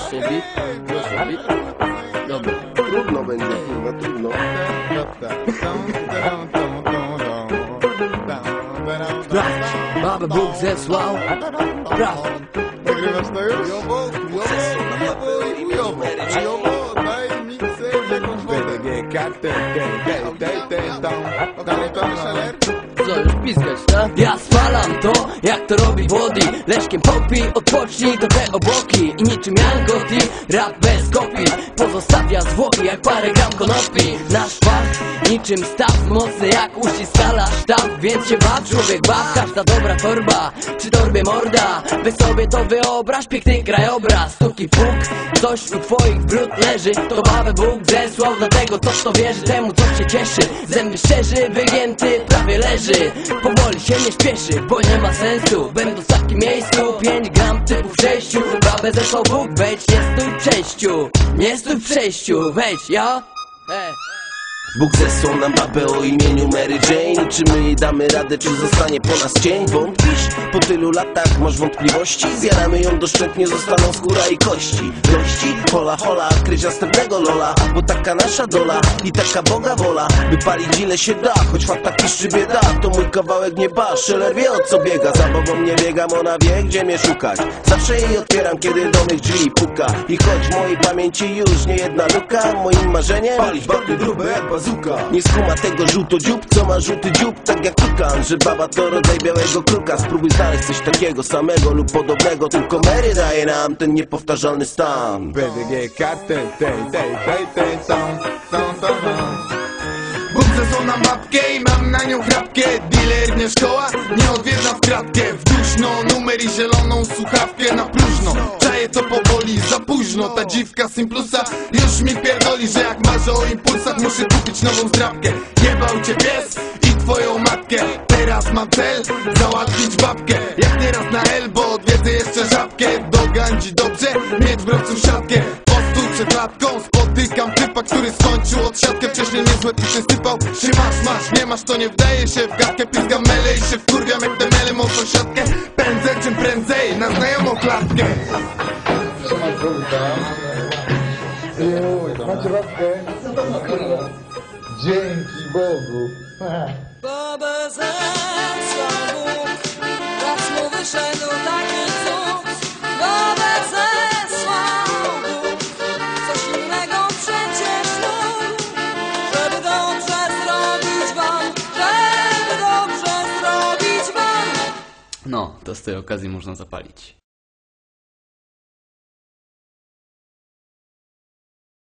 subí, yo subí. Doble. Trudno będzie, jak to robi Wody? Leszkiem popij, odpocznij to te obłoki. I niczym Jan Gotti, rap bez kopii. Pozostawia zwłoki jak parę gram konopi. Nasz fakt, niczym staw Mocny jak uściskala sztab Więc się baw, człowiek baw Każda dobra torba, przy torbie morda Weź sobie to wyobraź, piękny krajobraz Stuki puk, coś u twoich brud leży. To babę Bóg zesłał, dlatego coś to wierzy. Temu co się cieszy, zęby szczerzy Wygięty prawie leży. Powoli się nie śpieszy, bo nie ma sensu Będąc w takim miejscu, 5 gram typu w przejściu Babę zesłał Bóg, wejdź, nie stój w przejściu Nie stój w przejściu, wejdź, ja? Ej. Bóg zesłał nam babę o imieniu Mary Jane Czy my damy radę, czy zostanie po nas cień? Wątpisz? Po tylu latach masz wątpliwości? Zjaramy ją doszczętnie, zostaną skóra i kości Gości? Hola, hola, kryć następnego lola Bo taka nasza dola i taka Boga wola By palić ile się da, choć fakta piszczy bieda To mój kawałek nieba, szeler wie o co biega Za babą nie biegam, ona wie gdzie mnie szukać Zawsze jej otwieram, kiedy do mych drzwi puka I choć w mojej pamięci już nie jedna luka Moim marzeniem palić grube jak bazuka. Nie skuma tego żółto dziób, co ma żółty dziób Tak jak tukan, że baba to rodzaj białego kruka. Spróbuj znaleźć coś takiego samego lub podobnego. Tylko Mary daje nam ten niepowtarzalny stan. BDG kartel, tej, tej, tej, tej, tam, tam, tam. Bóg zesłał nam babkę i mam na nią chrapkę. Dealer nie szkoła, nie odwiedza w kratkę. W duszno, numer i zieloną słuchawkę późno Ta dziwka Simplusa. Już mi pierdoli Że jak marzę o impulsach muszę kupić nową zdrabkę Jebał cię pies i twoją matkę. Teraz mam cel, załatwić babkę. Jak nieraz na L, bo odwiedzę jeszcze żabkę. Do gandzi dobrze, mieć w browcu siatkę. Postój przed klatką, spotykam typa, który skończył odsiadkę. Wcześniej niezłe ty się sypał. Się masz, masz, nie masz, to nie wdaje się w gadkę. Pizgam mele i się wkurwiam jak te mele mą sąsiadkę. Pędzę czym prędzej na znajomą klatkę Macie babkę? Dzięki Bogu. Babę zesłał Bóg, raz mu wyszedł taki cud. Babę zesłał Bóg, coś innego przecież mógł, żeby dobrze zrobić wam, żeby dobrze zrobić wam. No, to z tej okazji można zapalić